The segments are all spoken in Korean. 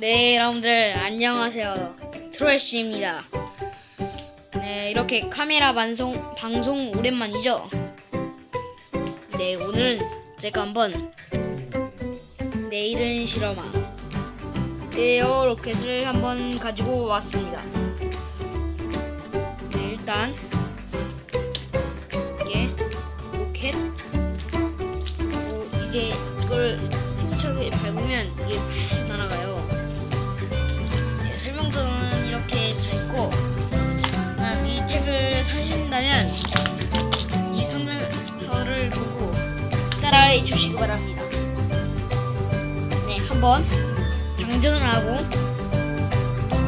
네, 여러분들 안녕하세요. 트로이씨입니다. 네, 이렇게 카메라 방송 방송 오랜만이죠. 네, 오늘은 제가 한번 내일은 실험아 에어 로켓을 한번 가지고 왔습니다. 네, 일단 이게 로켓 뭐 이제 이걸 힘차게 밟으면 이게 따라해 주시기 바랍니다. 네, 한번 장전을 하고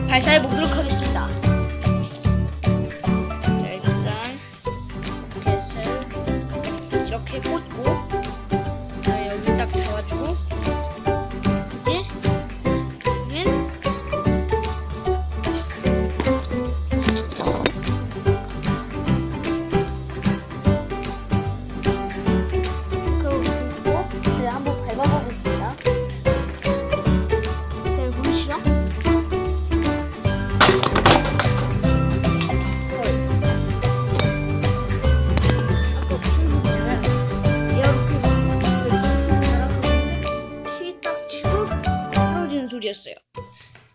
발사해 보도록 하겠습니다. 자, 일단 로켓을 이렇게 꽂고 한번 밟아보겠습니다. 네, 에어로켓이.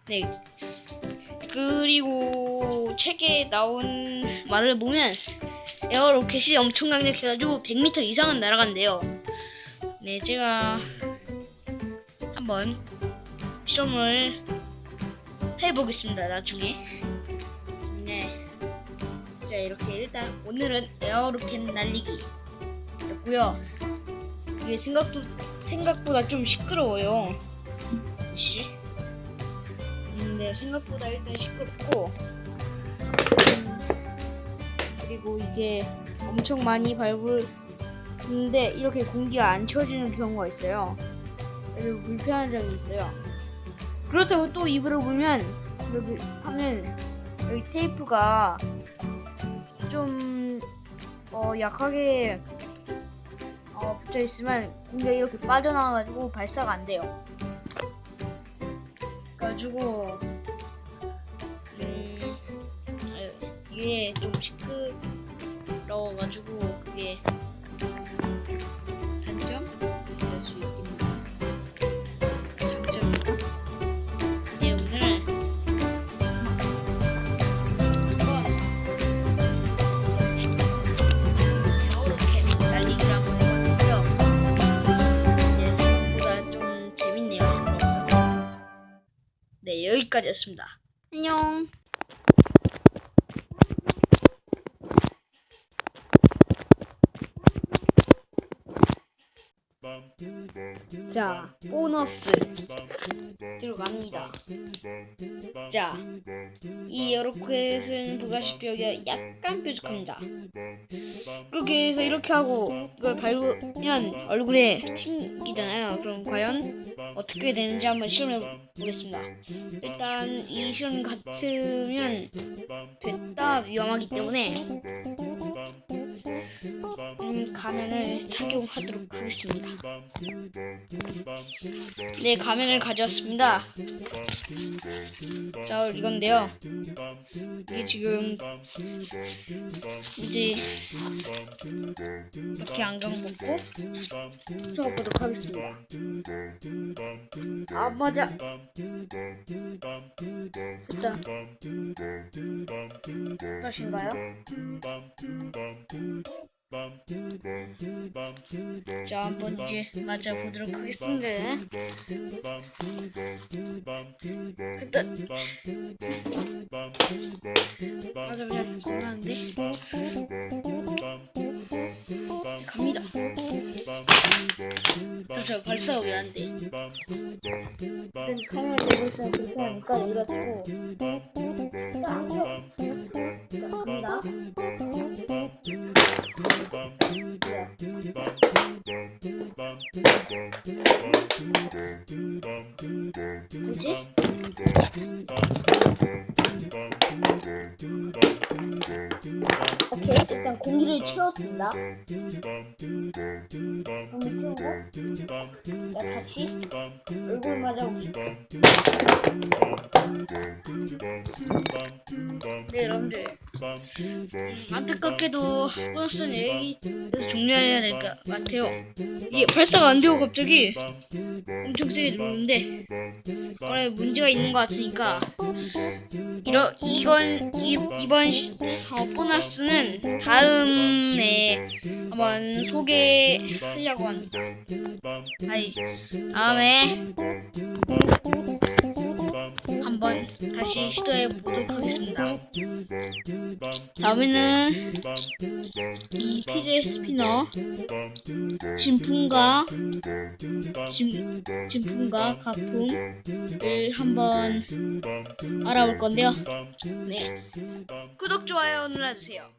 네. 그리고 책에 나온 말을 보면 에어 로켓이 엄청 강력해가지고 100m 이상은 날아간대요. 네, 제가 한번 실험을 해보겠습니다. 나중에. 네. 자, 이렇게 일단 오늘은 에어 로켓 날리기 였고요. 이게 생각도 생각보다 좀 시끄러워요. 씨. 근데 생각보다 일단 시끄럽고 그리고 이게 엄청 많이 밟는데 이렇게 공기가 안 채워지는 경우가 있어요. 그래서 불편한 점이 있어요. 그렇다고 또 입으로 불면 여기 하면 여기 테이프가 좀 어, 약하게 어, 붙여 있으면 공기가 이렇게 빠져나와가지고 발사가 안 돼요. 가지고 음, 이게 좀 시끄러워가지고 그게 여기까지였습니다. 안녕. 자, 보너스 들어갑니다. 자, 이 여로켓은 보다시피 여기가 약간 뾰족합니다. 그렇게 해서 이렇게 하고 이걸 밟으면 얼굴에 튕기잖아요. 그럼 과연 어떻게 되는지 한번 실험해 보겠습니다. 일단 이 실험 같으면 됐다 위험하기 때문에 음, 가면을 착용하도록 하겠습니다. 네, 가면을 가져왔습니다. 자, 이건데요. 이게 지금 이제 이렇게 안경 벗고 써보도록 하겠습니다. 아, 맞아. 됐다. 어떠신가요? 자, 한번 이제 맞아보도록 하겠습니다. 일단 건강한데 갑니다. 또저 발사가 왜 안 돼? 일단 카메라 들고 있으면 불편하니까 여기다 두고 뭐지? 오케이 일단 공기를 채웠습니다. 자 다시 얼굴 안타깝게도 보너스는 여기서 종료해야 될 것 같아요. 이게 발사가 안 되고 갑자기 엄청 세게 들어오는데 원래 문제가 있는 것 같으니까 이러, 이건 이, 이번 시, 어, 보너스는 다음에 한번 소개 하려고 합니다. 아니 다음에 한번 다시 시도해 보도록 하겠습니다. 다음에는 이 PJ 스피너 진품과 진, 진품과 가품을 한번 알아볼 건데요. 네. 구독, 좋아요 눌러주세요.